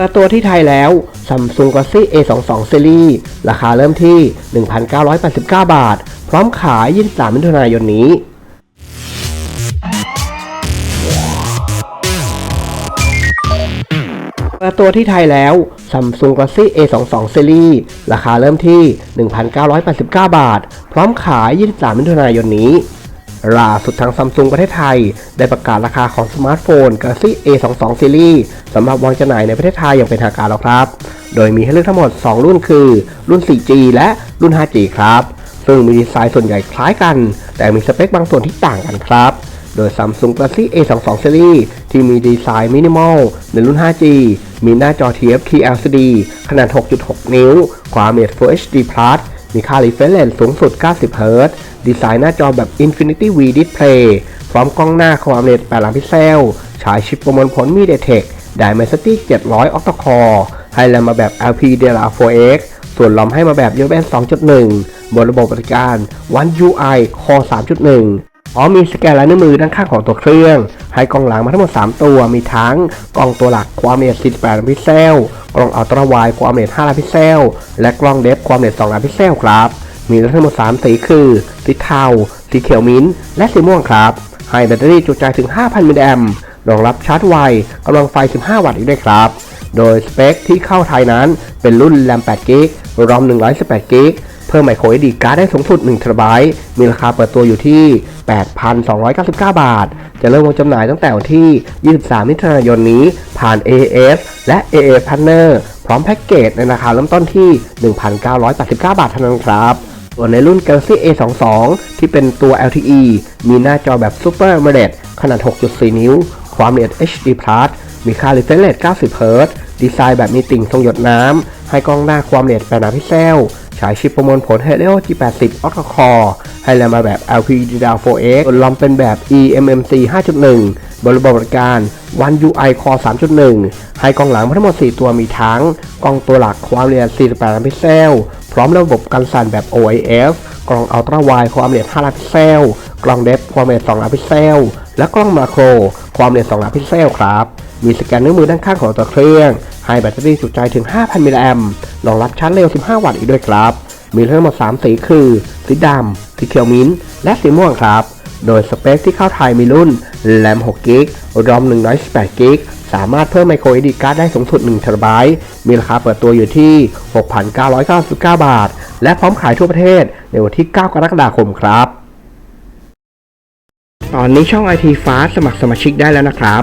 เปิดตัวที่ไทยแล้ว Samsung Galaxy A22 Series ราคาเริ่มที่ 1,989 บาท พร้อมขาย 23 มิถุนายนนี้เปิดตัวที่ไทยแล้ว Samsung Galaxy A22 Series ราคาเริ่มที่ 1,989 บาท พร้อมขาย 23 มิถุนายนนี้ ล่าสุดทางซัมซุงประเทศไทย ได้ประกาศราคาของสมาร์ทโฟน Galaxy A22 Series สำหรับวางจำหน่ายในประเทศไทยอย่างเป็นทางการแล้วครับ โดยมีให้เลือกทั้งหมด 2 รุ่นคือ รุ่น 4G และรุ่น 5G ครับ ซึ่งมีดีไซน์ส่วนใหญ่คล้ายกัน แต่มีสเปคบางส่วนที่ต่างกันครับโดย Samsung Galaxy A22 Series ที่มีดีไซน์มินิมอลในรุ่น 5G มีหน้าจอ TFT LCD ขนาด 6.6 นิ้ว ความละเอียด Full HD Plus มีค่า refresh สูงสุด 90 Hz ดีไซน์หน้าจอแบบ Infinity V Display พร้อมกล้องหน้าความละเอียด8ล้านพิกเซล ฉายชิปประมวลผล MediaTek Dimensity 700 Octa Core ให้แรมมาแบบ LPDDR4X ส่วนลอมให้มาแบบ USB 2.1 บนระบบบริการ One UI Core 3.1 พร้อมีสแกนลายนิ้วมือด้านข้างของตัวเครื่อง ให้กล้องหลังมาทั้งหมด 3 ตัว มีทั้งกล้องตัวหลักความละเอียด 48 ล้านพิกเซล กล้องอัลตร้าไวด์ความละเอียด 5 ล้านพิกเซล และกล้องเดฟความละเอียด 2 ล้านพิกเซลครับ มีทั้งหมด 3 สีคือ สีเทา สีเขียวมิ้นท์และสีม่วงครับ ให้แบตเตอรี่จุใจถึง 5,000 มิลลิแอมป์รองรับชาร์จไว กำลังไฟ 15 วัตต์อีกด้วยครับ โดยสเปคที่เข้าไทยนั้นเป็นรุ่นแรม8 เพิ่มไมโคร SD การ์ดได้สูงสุด1 t b มีราคาเปิดตัวอยู่ที่ 8,299 บาท จะเริ่มวางจำหน่ายตั้งแต่วันที่ 23 มิถุนายนนี้ ผ่าน AAS และ AA Partner พร้อมแพ็กเกจในราคาเริ่มต้นที่ 1,989 บาทเท่านั้นครับส่วนในรุ่น Galaxy A22 ที่เป็นตัว LTE มีหน้าจอแบบ Super AMOLED ขนาด 6.4 นิ้ว ความละเอียด HD Plus มีค่า refresh rate 90 Hz ดีไซน์แบบมีติ่งทรงหยดน้ำ ให้กล้องหน้าความละเอียด8ล้านพิกเซล ฉายชิปประมวลผล Helio G80 Octa Core ให้แรมมาแบบ LPDDR4X ส่วนลอมเป็นแบบ eMMC 5.1บนระบบปฏิการ One UI Core 3.1 ให้กล้องหลังมทั้งหมด 4 ตัวมีทั้ง กล้องตัวหลักความละเอียด 48 ล้านพิกเซล พร้อมระบบกันสั่นแบบ OIF กล้องอัลตร้าไวความละเอียด 5 ล้านพิกเซล กล้องเดฟความละเอียด 2 ล้านพิกเซล และกล้องมาโคร ความละเอียด 2 ล้านพิกเซลครับ มีสแกนนิ้วมือด้านข้างของตัวเครื่อง ให้แบตเตอรี่จุใจถึง 5,000 มิลลิแอมป์รองรับชาร์จเร็ว 15 วัตต์อีกด้วยครับ มีทั้งหมด 3 สีคือ สีดำ สีเขียวมิ้นท์และสีม่วงครับ โดยสเปคที่เข้าไทยมีรุ่นแรม6กิกรอม118กิกสามารถเพิ่มไมโคร SD การ์ดได้สูงสุด1 t b มีราคาเปิดตัวอยู่ที่ 6,999 บาท และพร้อมขายทั่วประเทศในวันที่ 9 กรกฎาคมครับ ตอนนี้ช่อง IT Fast สมัครสมาชิกได้แล้วนะครับ